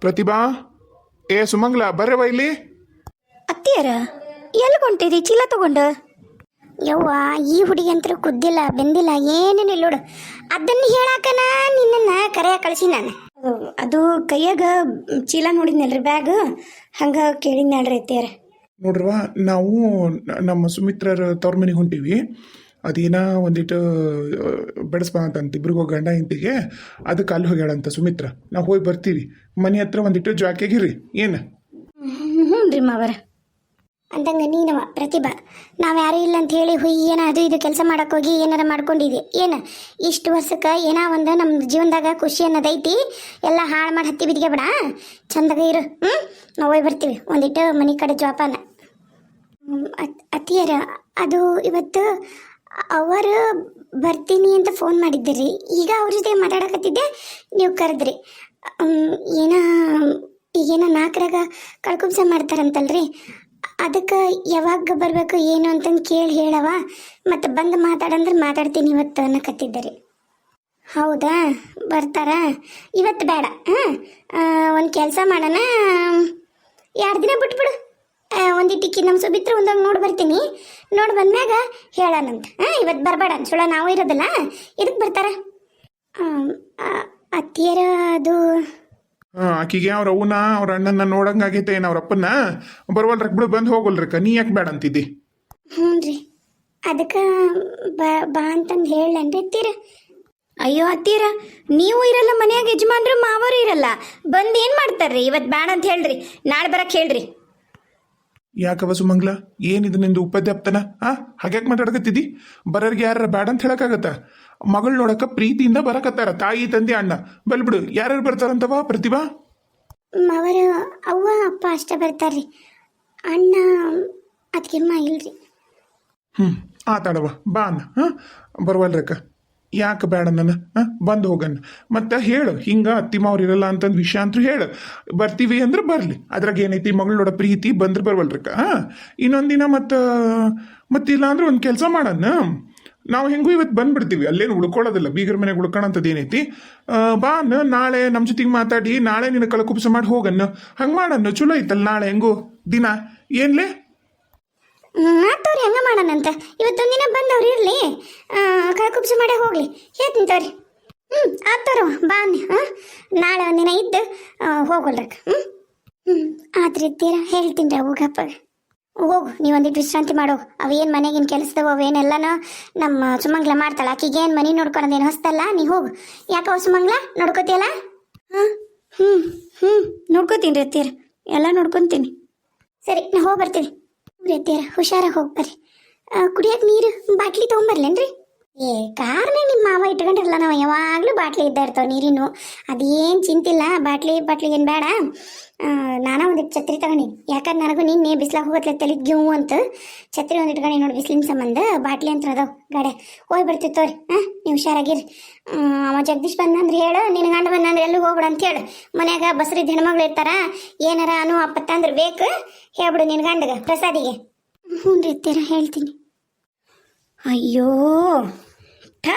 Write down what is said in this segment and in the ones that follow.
ಪ್ರತಿಭಾ ಏ ಸುಮಂಗ್ಲ ಬರ್ರವ ಇಲ್ಲಿ? ಅತ್ತಿಯರ ಎಲ್ಲಿ ಕೊಂಟಿದಿ ಚೀಲ ತಗೊಂಡು. ಯವ್ವ ಈ ಹುಡುಗಿ ಅಂತೂ ಕುದ್ದಿಲ್ಲ ಬೆಂದಿಲ್ಲ ಏನೇನು ಇಲ್ಲ ನೋಡು. ಅದನ್ನ ಹೇಳಾಕನ ನಿನ್ನನ್ನ ಕರೆಯ ಕಳಿಸಿ ನಾನು. ಅದು- ಅದು ಕೈಯಾಗ ಚೀಲ ನೋಡಿದ್ನಲ್ರಿ ಬ್ಯಾಗ್? ಹಂಗ ಕೇಳಿದ್ನಲ್ರಿ ಅತ್ತಿಯರ. ನೋಡ್ರವ ನಾವು ನಮ್ಮ ಸುಮಿತ್ರರ ತವ್ರ ಮನೆಗೆ ಹೊಂಟೀವಿ. ಅದೇನ ಒಂದಿಟ್ಟು ಬೆಳೆಸ್ಬಾ ಅಂತ ಇಬ್ರಿಗೋ ಗಂಡ ಇಂತಿಗೆ ಅದಕ್ಕೆ ಅಲ್ಲಿ ಹೋಗ್ಯಾಳಂತ ಸುಮಿತ್ರ. ನಾವು ಹೋಗಿ ಬರ್ತೀವಿ. ಮನೆ ಹತ್ರ ಒಂದಿಟ್ಟು ಜಾಕೆಗಿರಿ ಏನು? ಹ್ಞೂ ರೀ ಮಾವರ. ಅಂದಂಗ ನೀನವ ಪ್ರತಿಭಾ. ನಾವು ಯಾರು ಇಲ್ಲ ಅಂತ ಹೇಳಿ ಹುಯ್ ಏನ ಅದು ಇದು ಕೆಲಸ ಮಾಡಕ್ ಹೋಗಿ ಏನಾರ ಮಾಡ್ಕೊಂಡಿದ್ದೆ. ಏನು? ಇಷ್ಟು ವರ್ಷಕ್ಕೆ ಏನೋ ಒಂದು ನಮ್ಮ ಜೀವನದಾಗ ಖುಷಿ ಅನ್ನೋದೈತಿ ಎಲ್ಲ ಹಾಳು ಮಾಡಿ ಹತ್ತಿ ಬಿದ್ಗೆ ಬಿಡ. ಚಂದಾಗ ಇರು. ಹ್ಞೂ ನಾವು ಹೋಗಿ ಬರ್ತೀವಿ. ಒಂದಿಟ್ಟು ಮನೆ ಕಡೆ ಜೋಪಾನ. ಅತ್ತಿಯರ ಅದು ಇವತ್ತು ಅವರು ಬರ್ತೀನಿ ಅಂತ ಫೋನ್ ಮಾಡಿದ್ರಿ. ಈಗ ಅವ್ರ ಜೊತೆ ಮಾತಾಡಕತ್ತಿದ್ದೆ, ನೀವು ಕರೆದ್ರಿ. ಏನ, ಈಗೇನ ನಾಲ್ಕರಾಗ ಕಳ್ಕುಂಸ ಮಾಡ್ತಾರಂತಲ್ರಿ. ಅದಕ್ಕೆ ಯಾವಾಗ ಬರಬೇಕು, ಏನು ಅಂತಂದು ಕೇಳಿ ಹೇಳವ. ಮತ್ತು ಬಂದು ಮಾತಾಡಂದ್ರೆ ಮಾತಾಡ್ತೀನಿ ಇವತ್ತು ಅನ್ನಕತ್ತಿದ್ದೆ ಹೌದಾ? ಬರ್ತಾರ? ಇವತ್ತು ಬೇಡ. ಹಾಂ ಒಂದು ಕೆಲಸ ಮಾಡೋಣ. ಎರಡು ದಿನ ಬಿಟ್ಬಿಡು. ಒಂದಿಟ್ಟಿಕ್ಕಿ ನಮ್ಮ ಸುಬಿತ್ರ ಒಂದೊಂದು ನೋಡಿ ಬರ್ತೀನಿ. ನೋಡಿ ಬಂದಾಗ ಹೇಳೋಣಂತ ಹಾಂ ಇವತ್ತು ಬರಬೇಡ ಸುಳ ನಾವು ಇರೋದಲ್ಲ. ಇದಕ್ಕೆ ಬರ್ತಾರ? ಅತ್ತಿಯರ ಅದು. ಹಾಂ ಆಕಿಗೆ ಅವ್ರ ಅವನ ಅವ್ರ ಅಣ್ಣನ ನೋಡಂಗಾಗೈತೆ ಏನು ಅವ್ರ ಅಪ್ಪನ ಬರ್ವಲ್ರಕ್ ಬಿಡು ಬಂದು ಹೋಗಲ್ರಕ್ಕ ನೀ ಯಾಕೆ ಬೇಡ ಅಂತಿದ್ದಿ? ಹ್ಞೂ ರೀ. ಅದಕ್ಕೆ ಬಾ ಬಾ ಅಂತಂದು ಹೇಳನ್ರಿ ಅತ್ತೀರ. ಅಯ್ಯೋ ಅತ್ತೀರ ನೀವು ಇರಲ್ಲ ಮನೆಯಾಗ ಯಜಮಾನ್ರು ಮಾವರು ಇರಲ್ಲ. ಬಂದು ಏನು ಮಾಡ್ತಾರ್ರಿ? ಇವತ್ತು ಬೇಡ ಅಂತ ಹೇಳ್ರಿ. ನಾಳೆ ಬರಕ್ಕೆ ಹೇಳ್ರಿ. ಯಾಕವ ಸುಮಂಗ್ಲ ಏನಿದು ನಿಂದು ಉಪದ್ಯಾಪ್ತನ? ಆ? ಹಾಗ್ಯಾಕೆ ಮಾತಾಡಕತ್ತಿದ್ದಿ ಬರೋರ್ಗೆ ಯಾರ ಬೇಡ ಅಂತ ಹೇಳಕ್ಕಾಗತ್ತ? ಮಗಳು ನೋಡಕ ಪ್ರೀತಿಯಿಂದ ಬರಕತ್ತಾರ ತಾಯಿ ತಂದೆ ಅಣ್ಣ. ಬಲ್ಬಿಡು ಯಾರ್ಯಾರು ಬರ್ತಾರಂತವ ಪ್ರತಿಭಾ? ಅವರು ಅವ್ವ ಅಪ್ಪ ಅಷ್ಟೇ ಬರ್ತಾರ್ರಿ. ಅಣ್ಣ ಅದಕ್ಕೆಮ್ಮ ಇಲ್ರಿ. ಹ್ಞೂ ಆತಾಡವ ಬಾ ಅಣ್ಣ ಹಾಂ? ಬರ್ವಲ್ರಕ್ಕ. ಯಾಕೆ ಬೇಡ ನನ್ನ? ಬಂದು ಹೋಗಣ್ಣ ಮತ್ತೆ ಹೇಳು, ಹಿಂಗ ಅತ್ತಿ ಮಾವ್ರು ಇರಲ್ಲ ಅಂತಂದು ವಿಷಯ ಅಂತೂ ಹೇಳು. ಬರ್ತೀವಿ ಅಂದ್ರೆ ಬರಲಿ. ಅದ್ರಾಗ ಏನೈತಿ? ಮಗಳೋಡ ಪ್ರೀತಿ ಬಂದ್ರೆ ಬರ್ವಲ್ರಕ್ಕ ಹಾಂ? ಇನ್ನೊಂದಿನ ಮತ್ತು ಮತ್ತಿಲ್ಲ ಅಂದ್ರೆ ಒಂದು ಕೆಲಸ ಮಾಡೋಣ ನಾವು ಹೆಂಗೂ ಇವತ್ತು ಬಂದ್ಬಿಡ್ತೀವಿ. ಅಲ್ಲೇನು ಉಳ್ಕೊಳ್ಳೋದಿಲ್ಲ. ಬೀಗರ ಮನೆಗೆ ಉಳ್ಕೊಳ್ಳೋಂಥದ್ದು ಏನೈತಿ? ಬಾ ಅನ್ನ, ನಾಳೆ ನಮ್ಮ ಜೊತೆಗೆ ಮಾತಾಡಿ, ನಾಳೆ ನಿನ್ನ ಕಳಕುಪ್ಸ ಮಾಡಿ ಹೋಗಣ್ಣ ಹಂಗೆ ಮಾಡಣ್ಣ ಚಲೋ ಐತಲ್ಲ ನಾಳೆ ಹೆಂಗೋ? ದಿನ? ಏನ್ಲೇ? ಆತವ್ರಿ ಹಂಗ ಮಾಡೋಣಂತ? ಇವತ್ತೊಂದಿನ ಬಂದವ್ರು ಇರಲಿ. ಕಳ್ಕುಬ್ಸ ಮಾಡೇ ಹೋಗ್ಲಿ. ಹೇಳ್ತೀನಿ ಹ್ಞೂ ಆತವ್ರು, ಬಾ ನಾಳೆ ಒಂದಿನ ಇದ್ದು ಹೋಗೋಲ್ರಕ್ಕ ಹ್ಞೂ ಹ್ಞೂ ಆದ್ರಿದ್ದೀರ ಹೇಳ್ತೀನಿ ರೀ ಹೋಗಪ್ಪ. ಹೋಗು ನೀವೊಂದಿಟ್ಟು ವಿಶ್ರಾಂತಿ ಮಾಡೋ. ಅವೇನು ಮನೆಗಿನ ಕೆಲಸದವು ಅವೇನೆಲ್ಲನೂ ನಮ್ಮ ಸುಮಂಗ್ಲ ಮಾಡ್ತಾಳೆ. ಆಕಿಗೆ ಏನು ಮನೆ ನೋಡ್ಕೊಳೋದೇನು ಹೊಸ್ತಲ್ಲ, ನೀ ಹೋಗು. ಯಾಕವ ಸುಮಂಗ್ಲ, ನೋಡ್ಕೋತಿಯಲ್ಲ? ಹಾಂ ಹ್ಞೂ ಹ್ಞೂ ನೋಡ್ಕೋತೀನಿ ರೀ ಅತ್ತೀರ ಎಲ್ಲ ನೋಡ್ಕೊತೀನಿ. ಸರಿ, ನಾ ಹೋಗಿ ಬರ್ತೀನಿ. ಹುಷಾರಾಗಿ ಹೋಗಿ ಬರ್ರಿ. ಕುಡಿಯಕ್ಕೆ ನೀರು ಬಾಟ್ಲಿ ತೊಗೊಂಬರ್ಲೇನ್ರಿ? ಏ ಕಾರ್ನೇ ನಿಮ್ಮ ಮಾವ ಇಟ್ಕೊಂಡಿರಲ್ಲ ನಾವು, ಯಾವಾಗಲೂ ಬಾಟ್ಲಿ ಇದ್ದ ಇರ್ತಾವೆ ನೀರಿನು ಅದೇನು ಚಿಂತಿಲ್ಲ, ಬಾಟ್ಲಿ ಬಾಟ್ಲಿ ಏನು ಬೇಡ. ನಾನು ಒಂದು ಛತ್ರಿ ತಗೊಂಡಿ. ಯಾಕಂದ್ರೆ ನನಗೂ ನಿನ್ನೆ ಬಿಸ್ಲಾಗ ಹೋಗತ್ಲೆ ತಲೆ ಗ್ಯೂ ಅಂತ. ಛತ್ರಿ ಒಂದು ಇಟ್ಕೊಂಡು ನೋಡಿ ಬಿಸ್ಲಿನ ಸಂಬಂಧ. ಬಾಟ್ಲಿ ಅಂತ ಅದಾವ ಗಾಡೆ. ಹೋಗಿ ಬರ್ತೀವಿ ತೋರಿ ಹಾಂ ನೀವು ಹುಷಾರಾಗಿರಿ. ಅವ ಜಗದೀಶ್ ಬಂದಂದ್ರೆ ಹೇಳು ನಿನ್ನ ಗಂಡ ಬಂದಂದ್ರೆ ಎಲ್ಲಿಗೆ ಹೋಗ್ಬಿಡ ಅಂತ ಹೇಳು. ಮನ್ಯಾಗ ಬಸ್ರಿದ್ದ ಹೆಣ್ಮಗಳು ಇರ್ತಾರ, ಏನಾರ ಅನು ಅಪ್ಪತ್ತ ಅಂದ್ರೆ ಬೇಕು, ಹೇಳ್ಬಿಡು ನಿನ್ನ ಗಂಡಗ ಪ್ರಸಾದಿಗೆ. ಹ್ಞೂ ರೀ ಹೇಳ್ತೀನಿ. ಅಯ್ಯೋ! ಠ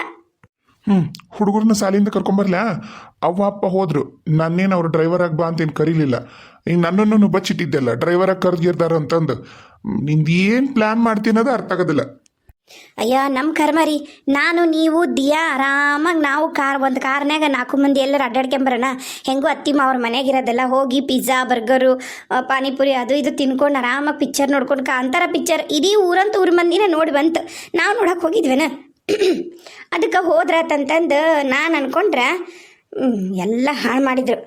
ಹ್ಞೂ ಹುಡುಗರನ್ನ ಸಾಲಿಂದ ಕರ್ಕೊಂಬರ್ಲ ಅವ್ವ ಅಪ್ಪ ಹೋದ್ರು. ನನ್ನೇನು ಅವ್ರು ಡ್ರೈವರ್ ಆಗಿ ಬಾ ಅಂತೇನು ಕರೀಲಿಲ್ಲ. ಈಗ ನನ್ನನ್ನು ಬಚ್ಚಿಟ್ಟಿದ್ದೆಲ್ಲ ಡ್ರೈವರ್ ಆಗಿ ಕರ್ದಿರ್ತಾರ ಅಂತಂದು. ನಿಂದು ಏನು ಪ್ಲ್ಯಾನ್ ಮಾಡ್ತೀನದು ಅರ್ಥ ಆಗೋದಿಲ್ಲ. ಅಯ್ಯೋ ನಮ್ಮ ಕರ್ಮರಿ ನಾನು ನೀವು ದಿಯಾ ಆರಾಮಾಗಿ ನಾವು ಕಾರ್ ಒಂದು ಕಾರ್ನಾಗ ನಾಲ್ಕು ಮಂದಿ ಎಲ್ಲರೂ ಅಡ್ಡಾಡ್ಕೊಂಬರೋಣ ಹೆಂಗೂ ಅತ್ತಿ ಮಾವ್ರ ಮನೆಗೆ ಇರೋದೆಲ್ಲ ಹೋಗಿ ಪಿಜ್ಜಾ ಬರ್ಗರು ಆ, ಪಾನಿಪುರಿ ಅದು ಇದು ತಿನ್ಕೊಂಡು ಆರಾಮಾಗಿ ಪಿಕ್ಚರ್ ನೋಡ್ಕೊಂಡು ಕಾಂತಾರ ಪಿಕ್ಚರ್ ಇಡೀ ಊರಂತ ಊರ ಮಂದಿನ ನೋಡಿ ಬಂತು. ನಾವು ನೋಡಕ್ಕೆ ಹೋಗಿದ್ವೇನ? ಅದಕ್ಕೆ ಹೋದ್ರಾತಂತಂದು ನಾನು ಅನ್ಕೊಂಡ್ರೆ ಎಲ್ಲ ಹಾಳು ಮಾಡಿದ್ರು.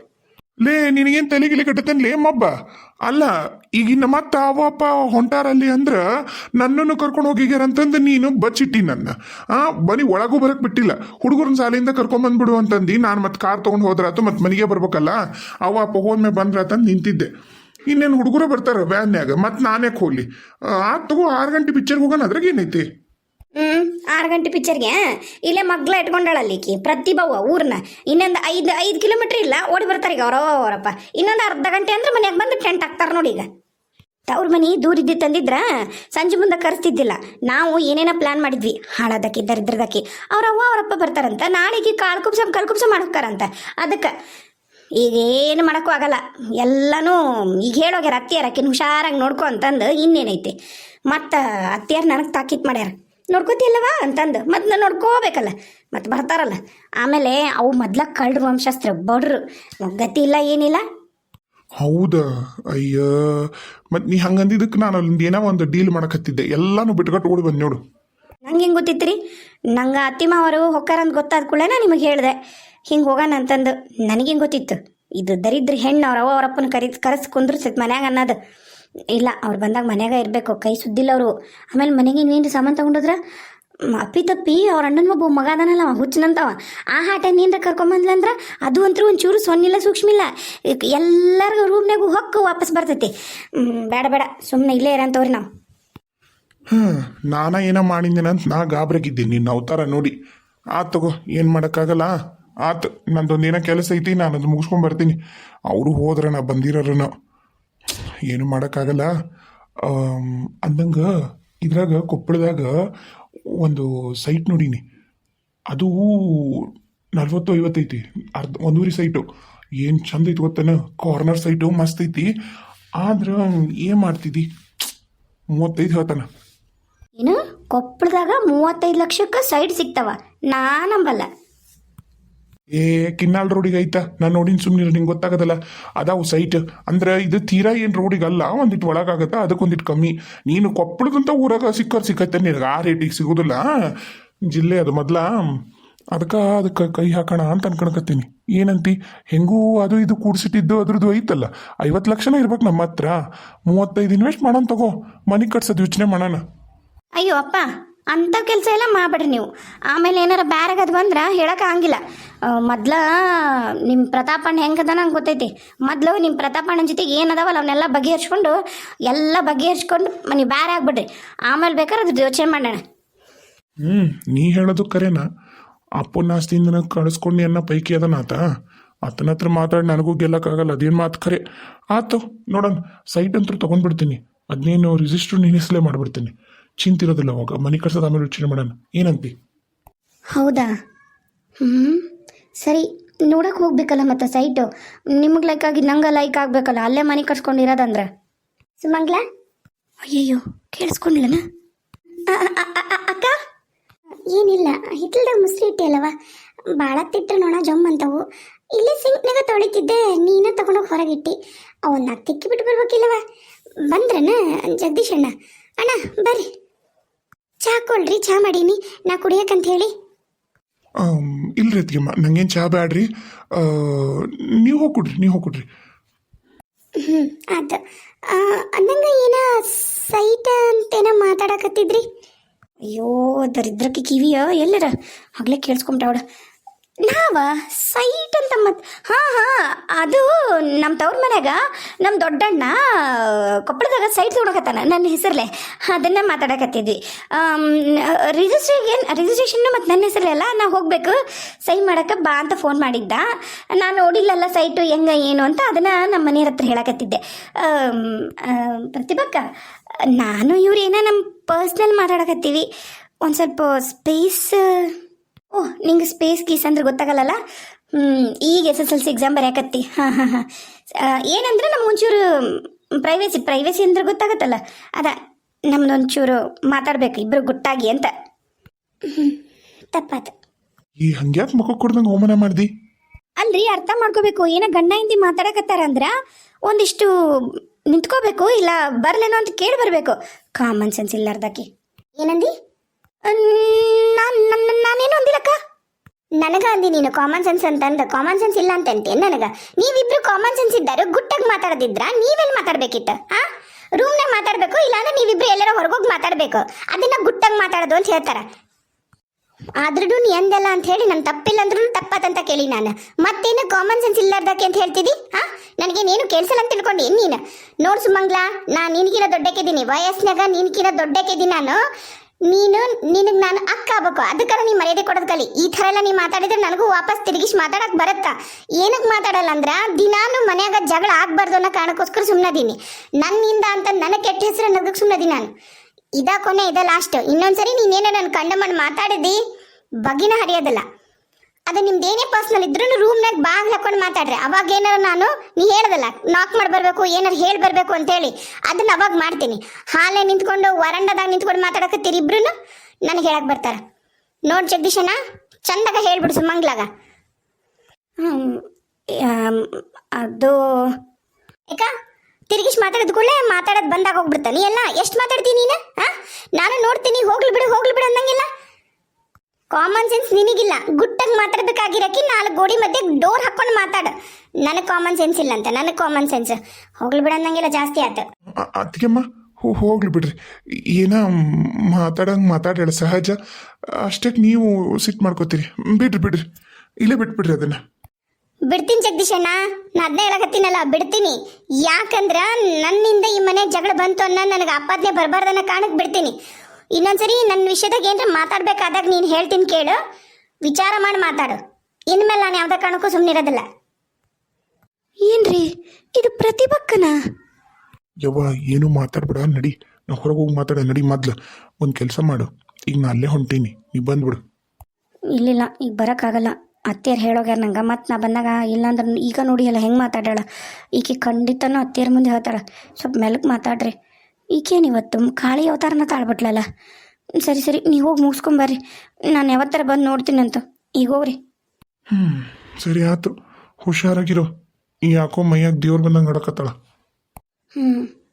ಲೇ, ನಿನಗೇನು ತಲೆಗಿಲಿ ಕಟ್ಟತನ್ಲೇ ಮಬ್ಬ. ಅಲ್ಲ, ಈಗಿನ ಮತ್ತೆ ಅವಪ್ಪ ಹೊಂಟಾರಲ್ಲಿ ಅಂದ್ರ ನನ್ನನ್ನು ಕರ್ಕೊಂಡು ಹೋಗಿಗ್ಯಾರ ಅಂತಂದು ನೀನು ಬಚ್ಚಿಟ್ಟಿ ನನ್ನ. ಆ ಬನಿ ಒಳಗೂ ಬರಕ್ ಬಿಟ್ಟಿಲ್ಲ. ಹುಡುಗರನ್ನ ಸಾಲಿಂದ ಕರ್ಕೊಂಡ್ ಬಂದ್ಬಿಡು ಅಂತಂದು. ನಾನು ಮತ್ತೆ ಕಾರ್ ತೊಗೊಂಡು ಹೋದ್ರಾತು ಮತ್ತೆ ಮನೆಗೆ ಬರ್ಬೇಕಲ್ಲ? ಅವ ಅಪ್ಪ ಹೋದ್ಮೇಲೆ ಬಂದ್ರಾತಂದು ನಿಂತಿದ್ದೆ. ಇನ್ನೇನು ಹುಡುಗರು ಬರ್ತಾರ ವ್ಯಾನ್ಯಾಗ ಮತ್ತೆ ನಾನೇ ಹೋಗ್ಲಿ ಆ ತಗೋ, ಆರು ಗಂಟೆ ಪಿಕ್ಚರ್ಗೆ ಹೋಗೋಣ. ಅದ್ರಾಗ ಹ್ಮ್, ಆರು ಗಂಟೆ ಪಿಕ್ಚರ್ಗೆ ಇಲ್ಲೇ ಮಗ್ಲ ಇಟ್ಕೊಂಡಾಳಲ್ಲಿಕಿ ಪ್ರತಿಭಾವ ಊರ್ನ. ಇನ್ನೊಂದು ಐದು ಐದು ಕಿಲೋಮೀಟ್ರ್ ಇಲ್ಲ, ಓಡಿ ಬರ್ತಾರೆ ಈಗ ಅವರವ ಅವರಪ್ಪ ಇನ್ನೊಂದು ಅರ್ಧ ಗಂಟೆ ಅಂದ್ರೆ ಮನೆಗೆ ಬಂದು ಟೆಂಟ್ ಹಾಕ್ತಾರೆ ನೋಡಿ ಈಗ. ತವ್ರ ಮನಿ ದೂರ ಇದ್ದಿ ತಂದಿದ್ರ ಸಂಜೆ ಮುಂದೆ ಕರೆಸ್ತಿದ್ದಿಲ್ಲ. ನಾವು ಏನೇನೋ ಪ್ಲಾನ್ ಮಾಡಿದ್ವಿ, ಹಾಳದಕ್ಕೆ, ದರಿದ್ರದಕ್ಕೆ. ಅವ್ರವ್ವ ಅವರಪ್ಪ ಬರ್ತಾರಂತ, ನಾಳೆಗೆ ಕಾಳು ಕುಬ್ಸ ಕಲ್ ಕುಬ್ಸ ಮಾಡೋಕ್ಕಾರಂತ ಅದಕ್ಕೆ ಈಗೇನು ಮಾಡೋಕ್ಕೂ ಆಗಲ್ಲ. ಎಲ್ಲನೂ ಈಗ ಹೇಳೋಗ್ಯಾರ, ಅತ್ತಿಯಾರ ಆಕಿನ ಹುಷಾರಾಗಿ ನೋಡ್ಕೊ ಅಂತಂದು ಇನ್ನೇನೈತಿ. ಮತ್ತು ಅತ್ತಿಯಾರು ನನಗೆ ತಾಕೀತ್ ಮಾಡ್ಯಾರ. ನೋಡ್ಕೋತಿಲ್ಲವಾ ಅಂತಂದು. ಮತ್ತು ನಾನು ನೋಡ್ಕೋಬೇಕಲ್ಲ. ಮತ್ತು ಬರ್ತಾರಲ್ಲ. ಆಮೇಲೆ ಅವು ಮೊದ್ಲ ಕಳ್ಳರು ವಂಶಸ್ತ್ರ ಬಡ್ರು. ಗತಿ ಇಲ್ಲ ಏನಿಲ್ಲ. ಹೌದಾ? ಅಯ್ಯ. ಮತ್ತು ನೀ ಹಂಗಂದಿದ್ದಕ್ಕೆ ನಾನು ಅಲ್ಲಿಂದ ಏನೋ ಒಂದು ಡೀಲ್ ಮಾಡಕತ್ತಿದ್ದೆ. ಎಲ್ಲಾನು ಬಿಟ್ಕೊಟ್ಟು ಓಡಿ ಬಂದು ನೋಡು. ನಂಗೆ ಹೆಂಗೆ ಗೊತ್ತಿತ್ತು ರೀ ನಂಗೆ ಅತ್ತಿಮಾವರು ಹೊಕ್ಕಾರಂತ ಗೊತ್ತಾದ ಕೂಡಲೇ ನಿಮಗೆ ಹೇಳಿದೆ. ಹಿಂಗೆ ಹೋಗೋಣ ಅಂತಂದು. ನನಗೇನು ಗೊತ್ತಿತ್ತು? ಇದು ದರಿದ್ರ ಹೆಣ್ಣು ಅವ್ರ ಅವರಪ್ಪನ ಕರಿ ಕರೆಸ್ ಕುಂದ್ರಸ್ತೈತೆ ಮನ್ಯಾಗ ಅನ್ನೋದು. ಇಲ್ಲ, ಅವ್ರು ಬಂದಾಗ ಮನೆಯಾಗ ಇರಬೇಕು, ಕೈ ಸುದ್ದಿಲ್ಲ ಅವರು. ಆಮೇಲೆ ಮನೆಗೆ ಇನ್ನೇನು ಸಾಮಾನು ತಗೊಂಡೋದ್ರ ಅಪ್ಪಿ ತಪ್ಪಿ, ಅವ್ರ ಅಣ್ಣನ ಮಗು ಮಗ ಅದಾನಲ್ಲ ಹುಚ್ಚನಂತವ. ಆ ಹಾಟ ನೀನ್ರ ಕರ್ಕೊಂಬಂದ್ಲಂದ್ರ ಅದು ಅಂತೂ ಒಂಚೂರು ಸೊನ್ನಿಲ್ಲ ಸೂಕ್ಷ್ಮಿಲ್ಲ ಎಲ್ಲರಿಗೂ ರೂಮ್ನಾಗೂ ಹೊಕ್ಕು ವಾಪಸ್ ಬರ್ತೈತಿ. ಬೇಡ ಬೇಡ ಸುಮ್ಮನೆ ಇಲ್ಲೇ ಇರಂತವ್ರಿ ನಾವು. ಹ್ಮ್, ನಾನ ಏನೋ ಮಾಡಿದ್ದೇನೆ ಅಂತ ನಾ ಗಾಬ್ರಾಗಿದ್ದೀನಿ, ನಿನ್ನ ಅವತಾರ ನೋಡಿ. ಆತ್ ತಗೋ, ಏನು ಮಾಡೋಕ್ಕಾಗಲ್ಲ? ಆತ್ ನಂದೊಂದೇನ ಕೆಲಸ ಐತಿ ನಾನು ಅದು ಮುಗಿಸ್ಕೊಂಡ್ ಬರ್ತೀನಿ. ಅವರು ಹೋದ್ರ ನಾ ಬಂದಿರೋರನ ಏನು ಮಾಡೋಕ್ಕಾಗಲ್ಲ. ಅಂದಂಗೆ ಇದ್ರಾಗ ಕೊಪ್ಪಳದಾಗ ಒಂದು ಸೈಟ್ ನೋಡೀನಿ. ಅದು ನಲ್ವತ್ತು ಐವತ್ತೈತಿ ಅರ್ಧ ಒಂದೂರಿ ಸೈಟು ಏನು ಚಂದ ಐತಿ ಗೊತ್ತೇನ? ಕಾರ್ನರ್ ಸೈಟು ಮಸ್ತ್ ಐತಿ. ಆದ್ರೆ ಏನು ಮಾಡ್ತಿದ್ದಿ ಮೂವತ್ತೈದು ಹೇಳ್ತಾನ. ಏನು? ಕೊಪ್ಪಳದಾಗ ಮೂವತ್ತೈದು ಲಕ್ಷಕ್ಕೆ ಸೈಟ್ ಸಿಗ್ತಾವ. ನಾ ನಂಬಲ್ಲ. ಏ, ಕಿನ್ನಾಳ್ ರೋಡಿಗೆ ಐತಾ? ನಾನು ನೋಡಿನ ಸುಮ್ಮನೆ ನಿಂಗೆ ಗೊತ್ತಾಗದಲ್ಲ. ಅದಾವು ಸೈಟ್ ಅಂದ್ರೆ ಇದು ತೀರಾ ಏನು ರೋಡಿಗೆ ಅಲ್ಲ ಒಂದಿಟ್ಟು ಒಳಗಾಗತ್ತ ಅದಕ್ಕೊಂದಿಟ್ಟು ಕಮ್ಮಿ. ನೀನು ಕೊಪ್ಪಳದಂತ ಊರಾಗ ಸಿಕ್ಕರ್ ಸಿಕ್ಕತ್ತೆ ನಿನಗೆ, ಆ ರೇಟಿಗೆ ಸಿಗೋದಿಲ್ಲ. ಜಿಲ್ಲೆ ಅದು ಮೊದ್ಲ, ಅದಕ್ಕೆ ಅದಕ್ಕೆ ಕೈ ಹಾಕೋಣ ಅಂತ ಅನ್ಕೊಳಕತ್ತೀನಿ ಏನಂತಿ? ಹೆಂಗೂ ಅದು ಇದು ಕೂಡ್ಸಿಟ್ಟಿದ್ದು, ಅದ್ರದ್ದು ಐತಲ್ಲ. ಐವತ್ತು ಲಕ್ಷನ ಇರ್ಬೇಕು ನಮ್ಮ ಹತ್ರ. ಮೂವತ್ತೈದು ಇನ್ವೆಸ್ಟ್ ಮಾಡೋಣ ತಗೋ. ಮನೆ ಕಟ್ಸೋದು ಯೋಚನೆ ಮಾಡೋಣ. ಅಯ್ಯೋ, ಅಪ್ಪ! ಅಂಥ ಕೆಲಸ ಎಲ್ಲ ಮಾಡಬೇಡ್ರಿ ನೀವು. ಆಮೇಲೆ ಏನಾರ ಬ್ಯಾರಾಗದು ಬಂದ್ರೆ ಹೇಳೋಕ್ಕಾಗಿಲ್ಲ ಮೊದ್ಲ ನಿಮ್ಮ ಪ್ರತಾಪಣ್ಣ ಹೆಂಗದ ನಂಗೆ ಗೊತ್ತೈತಿ. ಮೊದಲು ನಿಮ್ಮ ಪ್ರತಾಪಣ್ಣನ ಜೊತೆಗೆ ಏನದಾವಲ್ಲ ಅವನ್ನೆಲ್ಲ ಬಗೆಹರಿಸ್ಕೊಂಡು ಎಲ್ಲ ಬಗೆಹರಿಸ್ಕೊಂಡು ನೀವು ಬ್ಯಾರ ಆಗ್ಬಿಡ್ರಿ. ಆಮೇಲೆ ಬೇಕಾದ್ರೆ ಅದ್ರ ಯೋಚನೆ ಮಾಡೋಣ. ಹ್ಞೂ ನೀ ಹೇಳೋದು ಕರೆನಾ. ಅಪ್ಪನ ಆಸ್ತಿಯಿಂದ ಕಳಿಸ್ಕೊಂಡು ಅನ್ನೋ ಪೈಕಿ ಅದನ್ನ ಆತ. ಆತನ ಹತ್ರ ಮಾತಾಡಿ ನನಗೂ ಗೆಲ್ಲಕ್ಕಾಗಲ್ಲ, ಅದೇನು ಮಾತು ಖರೆ. ಆತು, ನೋಡೋಣ, ಸೈಟ್ ಅಂತೂ ತೊಗೊಂಡ್ಬಿಡ್ತೀನಿ. ಅದನ್ನೇನು ರಿಜಿಸ್ಟ್ರ್ ನಿಲ್ಲಿಸಲೇ ಮಾಡ್ಬಿಡ್ತೀನಿ ಮಾಡಿಬಿಡ್ತೀನಿ. ಚಿಂತಿರೋದಿಲ್ಲ ಅವಾಗ ಮನೆ ಕಟ್ಸೋದು ಆಮೇಲೆ ಯೋಚನೆ ಮಾಡೋಣ ಏನಂತಿ? ಹೌದಾ? ಹ್ಞೂ ಸರಿ ನೋಡಕ್ಕೆ ಹೋಗ್ಬೇಕಲ್ಲ ಮತ್ತೆ ಸೈಟು ನಿಮಗೆ ಲೈಕ್ ಆಗಿ ನಂಗೆ ಲೈಕ್ ಆಗಬೇಕಲ್ಲ, ಅಲ್ಲೇ ಮನೆ ಕಟ್ಸ್ಕೊಂಡಿರೋದಂದ್ರೆ ಸುಮಂಗ್ಲ? ಅಯ್ಯಯ್ಯೋ, ಕೇಳಿಸ್ಕೊಂಡಿಲ್ಲನ? ಅಕ್ಕ? ಏನಿಲ್ಲ ಹಿತ್ತಲ್ದಾಗ ಮುಸ್ರಿ ಇಟ್ಟಿಯಲ್ಲವ ಭಾಳ ತಿಟ್ಟ ನೋಣ ಜಮ್ ಅಂತವು. ಇಲ್ಲೇ ಸಿಂಕ್ನಾಗ ತೊಳಿತಿದ್ದೆ, ನೀನ ತಗೊಂಡೋಗಿ ಹೊರಗಿಟ್ಟಿ ಅವನ್ನ ತಿಕ್ಕಿ ಬಿಟ್ಟು ಬರ್ಬೇಕಿಲ್ಲವ? ಬಂದ್ರನ ಜಗದೀಶ್ ಅಣ್ಣ ಅಣ್ಣ, ಬರ್ರಿ. ಚಾ ಕೊಡ್ರಿ ಚಾ ಮಾಡೀನಿ. ನಾ ಕುಡಿಯಕಂತ ಹೇಳಿ ಇಲ್ರಿ ಅತ್ತಿಗೆಮ್ಮ ನಂಗೇನು ಚಾ ಬ್ಯಾಡ್ರಿ. ನೀವು ಹೋಗ್ಕೊಡ್ರಿ ನೀವು ಹೋಗ್ಕೊಡ್ರಿ. ಹ್ಞೂ ಆಯ್ತು ನಂಗೆ ಏನ ಸೈಟ್ ಅಂತೇನ ಮಾತಾಡಕತ್ತಿದ್ರಿ? ಅಯ್ಯೋ ದರಿದ್ರಕ್ಕೆ ಕಿವಿಯ ಎಲ್ಲರ. ಹಗ್ಲೇ ಕೇಳಿಸ್ಕೊಂಬಿಟ್ಟವಳ ನಾವ ಸೈಟ್ ಅಂತ ಮತ್ ಹಾ ಹಾ, ಅದು ನಮ್ಮ ತವ್ರ ಮನ್ಯಾಗ ನಮ್ಮ ದೊಡ್ಡಣ್ಣ ಕೊಪ್ಪಳದಾಗ ಸೈಟ್ ತೊಗೊಳಕತ್ತಾನ ನನ್ನ ಹೆಸರಲ್ಲೇ ಅದನ್ನ ಮಾತಾಡಕತ್ತಿದ್ವಿ. ರಿಜಿಸ್ಟ್ರೇಷನ್ ರಿಜಿಸ್ಟ್ರೇಷನ್ ಮತ್ತು ನನ್ನ ಹೆಸರ್ಲೆ ಅಲ್ಲ ನಾ ಹೋಗ್ಬೇಕು. ಸೈ ಮಾಡಕ ಬಾ ಅಂತ ಫೋನ್ ಮಾಡಿದ್ದ. ನಾನು ನೋಡಿಲ್ಲಲ್ಲ ಸೈಟು ಹೆಂಗ, ಏನು ಅಂತ ಅದನ್ನ ನಮ್ಮ ಮನೆಯವ್ರ ಹತ್ರ ಹೇಳಕತ್ತಿದ್ದೆ. ಪ್ರತಿಭಕ್ಕ, ನಾನು ಇವ್ರು ಏನೋ ನಮ್ಮ ಪರ್ಸ್ನಲ್ ಮಾತಾಡಕತ್ತೀವಿ. ಒಂದು ಸ್ವಲ್ಪ ಸ್ಪೇಸ್ ಓ ನಿಂಗೆ ಸ್ಪೇಸ್ ಗೀಸ್ ಅಂದ್ರೆ ಗೊತ್ತಾಗಲ್ಲಲ್ಲ? ಈಗ S S L C exam ಬರೆಯಕತ್ತಿ. ಹಾಂ ಹಾಂ ಹಾಂ. ಏನಂದ್ರೆ ನಮ್ಗೆ ಒಂಚೂರು ಪ್ರೈವೇಸಿ ಪ್ರೈವೇಸಿ ಅಂದ್ರೆ ಗೊತ್ತಾಗತ್ತಲ್ಲ? ಅದ ನಮ್ದೊಂಚೂರು ಮಾತಾಡ್ಬೇಕು ಇಬ್ಬರು ಗುಟ್ಟಾಗಿ ಅಂತ. ತಪ್ಪಾತು ಈ ಹಂಗ್ಯಾಕೆ ಮುಖ ಕೊಡ್ದಂಗೆ ಹೋಮನ ಮಾಡ್ದಿ? ಅಲ್ರಿ ಅರ್ಥ ಮಾಡ್ಕೋಬೇಕು. ಏನೋ ಗಂಡ ಹಿಂದಿ ಮಾತಾಡಕತ್ತಾರ ಅಂದ್ರ ಒಂದಿಷ್ಟು ನಿಂತ್ಕೋಬೇಕು ಇಲ್ಲ ಬರ್ಲೇನೋ ಅಂತ ಕೇಳಿ ಬರಬೇಕು. ಕಾಮನ್ ಸೆನ್ಸ್ ಇಲ್ಲಾರ್ದಕ್ಕೆ. ಏನಂದಿ? ನಾನೇನು ಅಂದಿಲ್ಲಕ್ಕ? ನನಗ ಅಂದಿ ನೀನು ಕಾಮನ್ ಸೆನ್ಸ್ ಅಂತಂದ. ಕಾಮನ್ ಸೆನ್ಸ್ ಇಲ್ಲ ಅಂತ ಅಂತೀಯ ನನಗ. ನೀವಿಬ್ರು ಕಾಮನ್ ಸೆನ್ಸ್ ಇದ್ದಾರೆ ಗುಟ್ಟಾಗಿ ಮಾತಾಡದಿದ್ರ ನೀವೆಲ್ಲಿ ಮಾತಾಡ್ಬೇಕಿತ್ತು? ಹಾ ರೂಮ್ನಾಗ ಮಾತಾಡ್ಬೇಕು, ಇಲ್ಲಾಂದ್ರೆ ನೀವಿಬ್ರು ಎಲ್ಲಾರ ಹೊರಗೋಗಿ ಮಾತಾಡಬೇಕು. ಅದನ್ನ ಗುಟ್ಟಾಗಿ ಮಾತಾಡೋದು ಅಂತ ಹೇಳ್ತಾರ. ಆದ್ರೂ ನೀ ಎಂದೆಲ್ಲ ಅಂತ ಹೇಳಿ ನನ್ ತಪ್ಪಿಲ್ಲ ಅಂದ್ರೂ ತಪ್ಪತ್ತಂತ ಕೇಳಿ ನಾನು. ಮತ್ತೇನು ಕಾಮನ್ ಸೆನ್ಸ್ ಇಲ್ಲಾರ್ದಕ್ಕೆ ಅಂತ ಹೇಳ್ತಿದಿ? ಹಾ ನನಗೇನೇನು ಕೇಳಿಸಲ್ಲ ಅಂತ ತಿಳ್ಕೊಂಡಿ ನೀನು? ನೋಡ್ ಸುಮಂಗ್ಲಾ ನಾ ನಿನ್ಕಿನ ದೊಡ್ಡಕ್ಕಿದ್ದೀನಿ. ವಯಸ್ಸಿನಾಗ ನಿನ್ಕಿನ ದೊಡ್ಡಕ್ಕಿದ್ದೀನಿ ನಾನು. ನೀನು, ನಿನಗೆ ನಾನು ಅಕ್ಕ ಆಗಬೇಕು. ಅದಕ್ಕಾರ ನೀ ಮರ್ಯಾದೆ ಕೊಡೋದ್ ಕಲಿ. ಈ ಥರ ಎಲ್ಲ ನೀ ಮಾತಾಡಿದ್ರೆ ನನಗೂ ವಾಪಸ್ ತಿರುಗಿಸಿ ಮಾತಾಡಕ್ಕೆ ಬರುತ್ತಾ? ಏನಕ್ಕೆ ಮಾತಾಡಲ್ಲ ಅಂದ್ರ, ದಿನಾನು ಮನ್ಯಾಗ ಜಗಳ ಆಗ್ಬಾರ್ದು ಅನ್ನೋ ಕಾರಣಕ್ಕೋಸ್ಕರ ಸುಮ್ಮನದೀನಿ ನನ್ನಿಂದ ಅಂತ ನನಗೆ ಕೆಟ್ಟ ಹೆಸರು ನಗಕ್ ಸುಮ್ಮನದೀನಿ ನಾನು. ಇದ ಕೊನೆ, ಇದ ಲಾಸ್ಟ್ ಇನ್ನೊಂದ್ಸರಿ ನೀನೇನೋ ನನ್ನ ಕಂಡ ಮಾತಾಡಿದಿ ಬಗಿನ ಹರಿಯೋದಿಲ್ಲ. ಅದು ನಿಮ್ದು ಏನೇ ಪರ್ಸ್ನಲ್ ಇದ್ರೂ ರೂಮ್ನಾಗ ಬಾಗ್ಲು ಹಾಕೊಂಡು ಮಾತಾಡ್ರಿ. ಅವಾಗ ಏನಾರ ನಾನು ನೀ ಹೇಳ್ದಲ್ಲ ನಾಕ್ ಮಾಡಿ ಬರಬೇಕು ಏನಾರು ಹೇಳಿ ಬರಬೇಕು ಅಂತೇಳಿ. ಅದನ್ನ ಅವಾಗ ಮಾಡ್ತೀನಿ. ಹಾಲೆ ನಿಂತ್ಕೊಂಡು ವರಂಡದಾಗ ನಿಂತ್ಕೊಂಡು ಮಾತಾಡಕತ್ತೀರಿ ಇಬ್ರು ನನಗೆ ಹೇಳಕ್ ಬರ್ತಾರ. ನೋಡ್ ಜಗದೀಶಣ್ಣ ಚಂದಾಗ ಹೇಳ್ಬಿಡು ಸುಮಂಗ್ಲಾಗ ಅದು ಏಕ ತಿರುಗಿಸಿ ಮಾತಾಡಿದ ಕೂಡಲೇ ಮಾತಾಡೋದು ಬಂದಾಗ ಹೋಗ್ಬಿಡ್ತಾನೆ ಎಲ್ಲ ಎಷ್ಟು ಮಾತಾಡ್ತೀನಿ ನೀನು? ಹಾ? ನಾನು ನೋಡ್ತೀನಿ ಹೋಗ್ಲಿ ಬಿಡು ಹೋಗ್ಲಿ ಬಿಡು ಅನ್ನಂಗಿಲ್ಲ ಕಾಮನ್ ಸೆನ್ಸ್ ನಿನಗಿಲ್ಲ. ಗುಟ್ಟಾಗಿ ಮಾತಾಡ್ಬೇಕಾಗಿರಕ್ಕೆ ನಾಲ್ಕು ಗೋಡಿ ಮಧ್ಯೆ ಡೋರ್ ಹಾಕೊಂಡು ಮಾತಾಡು. ನನಗೆ ಕಾಮನ್ ಸೆನ್ಸ್ ಇಲ್ಲ ಅಂತ ನನಗೆ ಕಾಮನ್ ಸೆನ್ಸ್ ಹೋಗ್ಲಿ ಬಿಡು ಅನ್ನಂಗಿಲ್ಲ ಜಾಸ್ತಿ ಆಯ್ತು ಅದಕ್ಕೆಮ್ಮ ಹೋ ಹೋಗ್ಲಿ ಬಿಡ್ರಿ. ಏನ ಮಾತಾಡಂಗೆ ಮಾತಾಡೋಣ ಸಹಜ. ಅಷ್ಟಕ್ಕೆ ನೀವು ಸಿಟ್ ಮಾಡ್ಕೋತೀರಿ. ಬಿಡ್ರಿ ಬಿಡ್ರಿ. ಇಲ್ಲೇ ಬಿಟ್ಬಿಡ್ರಿ ಅದನ್ನ. ಬಿಡ್ತೀನಿ ಜಗದೀಶಣ್ಣ ನಾನು ಅದನ್ನ ಹೇಳಕತ್ತೀನಲ್ಲ ಬಿಡ್ತೀನಿ. ಯಾಕಂದ್ರ ನನ್ನಿಂದ ಈ ಮನೆ ಜಗಳ ಬಂತು ಅನ್ನೋ ನನಗೆ ಆಪಾದನೆ ಬರಬಾರ್ದನ್ನ ಕಾಣಕ್ಕೆ ಬಿಡ್ತೀನಿ. ಇನ್ನೊಂದ್ಸರಿ ನನ್ನ ವಿಷಯದಾಗ ಏನಾರ ಮಾತಾಡ್ಬೇಕಾದಾಗ ನೀನು ಹೇಳ್ತೀನಿ ಕೇಳು. ವಿಚಾರ ಮಾಡಿ ಮಾತಾಡು. ಇನ್ಮೇಲೆ ನಾನು ಯಾವುದೇ ಕಾರಣಕ್ಕೂ ಸುಮ್ಮನಿರೋದಿಲ್ಲ ಏನ್ರಿ? ಇದು ಪ್ರತಿಭಕ್ಕನ? ಯವ್ವ ಏನು ಮಾತಾಡ್ಬೇಡ ನಡಿ. ನಾ ಹೊರಗೆ ಹೋಗಿ ಮಾತಾಡ ನಡಿ ಮೊದ್ಲು. ಒಂದು ಕೆಲಸ ಮಾಡು. ಈಗ ನಾ ಅಲ್ಲೇ ಹೊಂಟೀನಿ. ನೀ ಬಂದ್ಬಿಡು. ಇಲ್ಲಿಲ್ಲ ಈಗ ಬರೋಕ್ಕಾಗಲ್ಲ. ಅತ್ತೆಯರು ಹೇಳೋಗ್ಯಾರ ನಂಗೆ. ಮತ್ತು ನಾ ಬಂದಾಗ ಇಲ್ಲಾಂದ್ರೆ ಈಗ ನೋಡಿ ಅಲ್ಲ ಹೆಂಗೆ ಮಾತಾಡ್ಯಾಳ. ಈಕೆ ಖಂಡಿತನೂ ಅತ್ತೆಯರ ಮುಂದೆ ಹೇಳ್ತಾಳೆ. ಸ್ವಲ್ಪ ಮೆಲಕ್ ಮಾತಾಡ್ರಿ. ಈಕೇನು ಇವತ್ತು? ಕಾಳಿ ಅವತಾರನ ತಾಳ್ಬಿಟ್ಲಲ್ಲ? ಸರಿ ಸರಿ ನೀವು ಹೋಗಿ ಮುಗಿಸ್ಕೊಂಬರ್ರಿ ನಾನು ಯಾವತ್ತರ ಬಂದು ನೋಡ್ತೀನಂತ. ಈಗ ಹೋಗ್ರಿ. ಹ್ಞೂ ಸರಿ ಆಯ್ತು. ಹುಷಾರಾಗಿರೋ. ಯಾಕೋ ಮೈಯಾಗ ದೇವ್ರು ಬಂದಂಗೆ ನೋಡಕತ್ತಳ. ಹ್ಞೂ